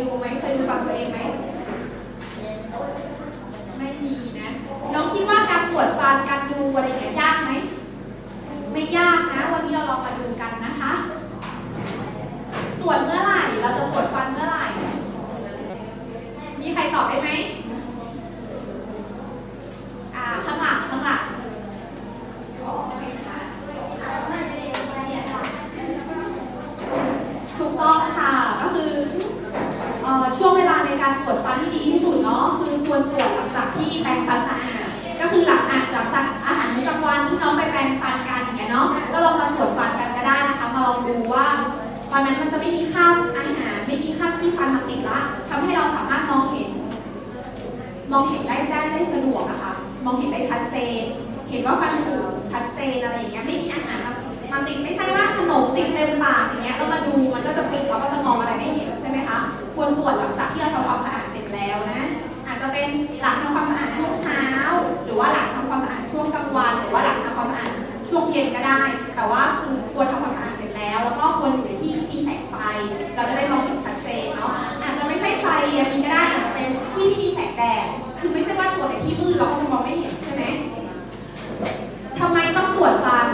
ดูไหมเคยดูฟังตัวเองไหมไม่มีนะ น้องคิดว่าการตรวจฟันการดูอะไรเงี้ยยากไหมไม่ยากนะ วันนี้เราลองมาดูกันนะคะ ตรวจเมื่อไหร่เราจะตรวจฟันเมื่อไหร่มีใครตอบได้ไหม อ่า ข้างหลังข้างหลัง ถูกต้องค่ะ ก็คือเอ่อช่วงเวลาใน การตรวจฟันที่ดีที่สุดเนาะคือควรตรวจหลังจากที่แปรงฟันสะอาดก็คือหลังอะหลังจากอาหารมื้อกลางวันที่น้องไปแปรงฟันกันอย่างเงี้ยเนาะก็ลองมาตรวจฟันกันก็ได้นะคะมาลองดูว่าวันนั้นมันจะไม่มีคราบอาหารไม่มีคราบที่ฟันมาติดละทำให้เราสามารถมองเห็น มองเห็นได้ได้ได้สะดวกนะคะมองเห็นได้ชัดเจน เห็นว่าฟันผุชัดเจนอะไรอย่างเงี้ยไม่มีอาหารมาติดไม่ใช่ว่าขนมติดเต็มปากอย่างเงี้ยแล้วมาดูมันก็จะ ได้แต่ว่าคือควรทำความสะอาดเสร็จแล้วแล้วก็ควรอยู่ในที่ที่มีแสงไฟ เราจะได้มองเห็นชัดเจนเนาะอาจจะไม่ใช่ไฟอันนี้ก็ได้อาจจะเป็นที่ที่มีแสงแดดคือไม่ใช่ว่าตรวจในที่มืดเราก็จะมองไม่เห็นใช่ไหมทำไมต้องตรวจฟัน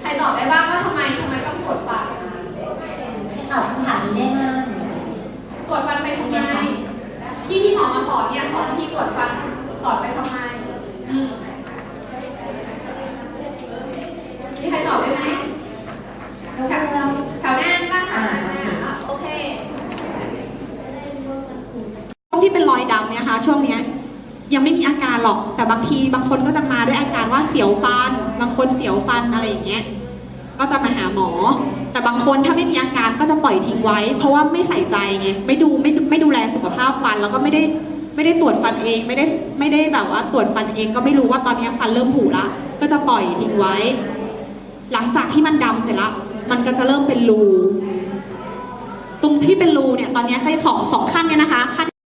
ใครตอบได้บ้างว่าทำไมทำไมต้องตรวจฟัน ตอบคำถามนี้ได้มาก ตรวจฟันไปทำไม ที่พี่หมอมาสอนเนี่ยสอนที่ตรวจฟันสอนไปทำไม อืมมีใครตอบได้ไหม ยกมือ แถวหน้าตั้งขาหน้าอะโอเคช่วงที่เป็นรอย ดำเนี่ยคะช่วงเนี้ยยังไม่มีอาการหรอกแต่บางทีบางคนก็จะมาด้วยอาการว่าเสียวฟัน บางคนเสียวฟันอะไรอย่างเงี้ยก็จะมาหาหมอ แต่บางคนถ้าไม่มีอาการก็จะปล่อยทิ้งไว้ เพราะว่าไม่ใส่ใจไงไม่ดูไม่ไม่ดูแลสุขภาพฟัน แล้วก็ไม่ได้ไม่ได้ตรวจฟันเองไม่ได้ไม่ได้แบบว่าตรวจฟันเองก็ไม่รู้ว่าตอนนี้ฟันเริ่มผุละ ก็จะปล่อยทิ้งไว้ หลังจากที่มันดำเสร็จแล้วมันก็จะเริ่มเป็นรูตรงที่เป็นรูเนี่ยตอนนี้ใช้สองสองขั้นเนี่ยนะคะขั้น